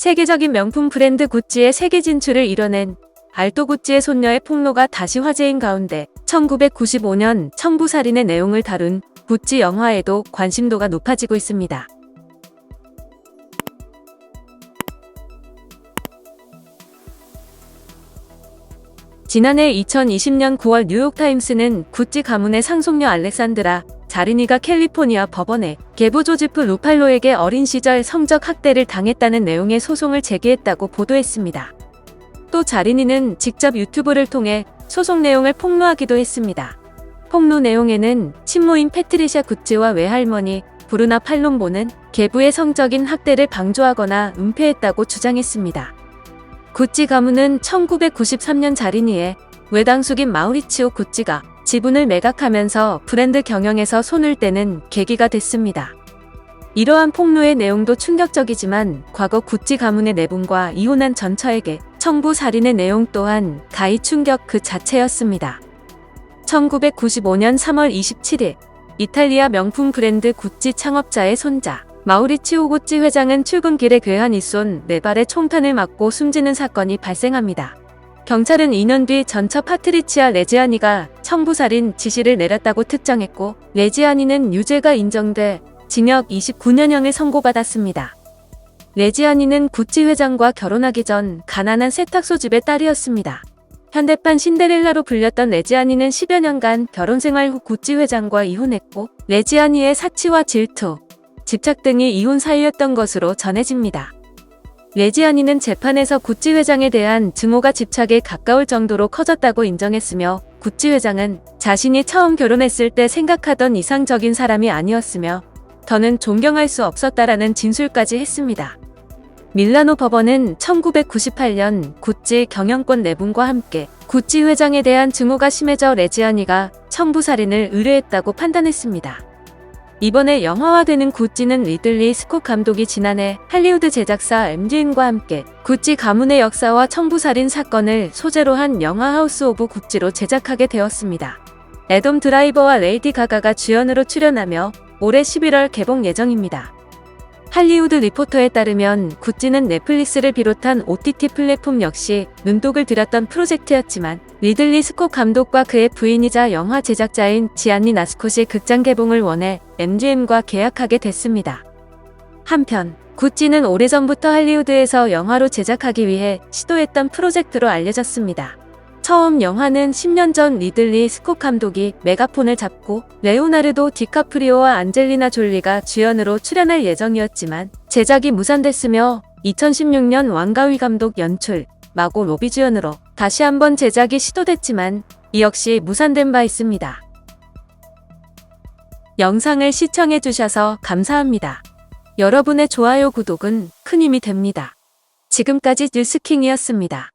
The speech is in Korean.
세계적인 명품 브랜드 구찌의 세계 진출을 이뤄낸 알토 구찌의 손녀의 폭로가 다시 화제인 가운데 1995년 청부살인의 내용을 다룬 구찌 영화에도 관심도가 높아지고 있습니다. 지난해 2020년 9월 뉴욕타임스는 구찌 가문의 상속녀 알렉산드라 자리니가 캘리포니아 법원에 계부 조지프 루팔로에게 어린 시절 성적 학대를 당했다는 내용의 소송을 제기했다고 보도했습니다. 또 자리니는 직접 유튜브를 통해 소송 내용을 폭로하기도 했습니다. 폭로 내용에는 친모인 패트리샤 구찌와 외할머니 브루나 팔롬보는 계부의 성적인 학대를 방조하거나 은폐했다고 주장했습니다. 구찌 가문은 1993년 자리니에 외당숙인 마우리치오 구찌가 지분을 매각하면서 브랜드 경영에서 손을 떼는 계기가 됐습니다. 이러한 폭로의 내용도 충격적이지만 과거 구찌 가문의 내분과 이혼한 전처에게 청부 살인의 내용 또한 가히 충격 그 자체였습니다. 1995년 3월 27일 이탈리아 명품 브랜드 구찌 창업자의 손자 마우리치오 구찌 회장은 출근길에 괴한 이쏜 네 발의 총탄을 맞고 숨지는 사건이 발생합니다. 경찰은 2년 뒤 전처 파트리치아 레지아니가 청부살인 지시를 내렸다고 특정했고 레지아니는 유죄가 인정돼 징역 29년형을 선고받았습니다. 레지아니는 구찌 회장과 결혼하기 전 가난한 세탁소 집의 딸이었습니다. 현대판 신데렐라로 불렸던 레지아니는 10여 년간 결혼 생활 후 구찌 회장과 이혼했고 레지아니의 사치와 질투, 집착 등이 이혼 사유였던 것으로 전해집니다. 레지아니는 재판에서 구찌 회장에 대한 증오가 집착에 가까울 정도로 커졌다고 인정했으며 구찌 회장은 자신이 처음 결혼했을 때 생각하던 이상적인 사람이 아니었으며 더는 존경할 수 없었다라는 진술까지 했습니다. 밀라노 법원은 1998년 구찌 경영권 내분과 함께 구찌 회장에 대한 증오가 심해져 레지아니가 청부살인을 의뢰했다고 판단했습니다. 이번에 영화화되는 구찌는 리들리 스콧 감독이 지난해 할리우드 제작사 MGM과 함께 구찌 가문의 역사와 청부살인 사건을 소재로 한 영화 하우스 오브 구찌로 제작하게 되었습니다. 애덤 드라이버와 레이디 가가가 주연으로 출연하며 올해 11월 개봉 예정입니다. 할리우드 리포터에 따르면 구찌는 넷플릭스를 비롯한 OTT 플랫폼 역시 눈독을 들였던 프로젝트였지만 리들리 스콧 감독과 그의 부인이자 영화 제작자인 지안니 나스콧이 극장 개봉을 원해 MGM과 계약하게 됐습니다. 한편 구찌는 오래전부터 할리우드에서 영화로 제작하기 위해 시도했던 프로젝트로 알려졌습니다. 처음 영화는 10년 전 리들리 스콧 감독이 메가폰을 잡고 레오나르도 디카프리오와 안젤리나 졸리가 주연으로 출연할 예정이었지만 제작이 무산됐으며 2016년 왕가위 감독 연출, 마고 로비 주연으로 다시 한번 제작이 시도됐지만 이 역시 무산된 바 있습니다. 영상을 시청해 주셔서 감사합니다. 여러분의 좋아요 구독은 큰 힘이 됩니다. 지금까지 뉴스킹이었습니다.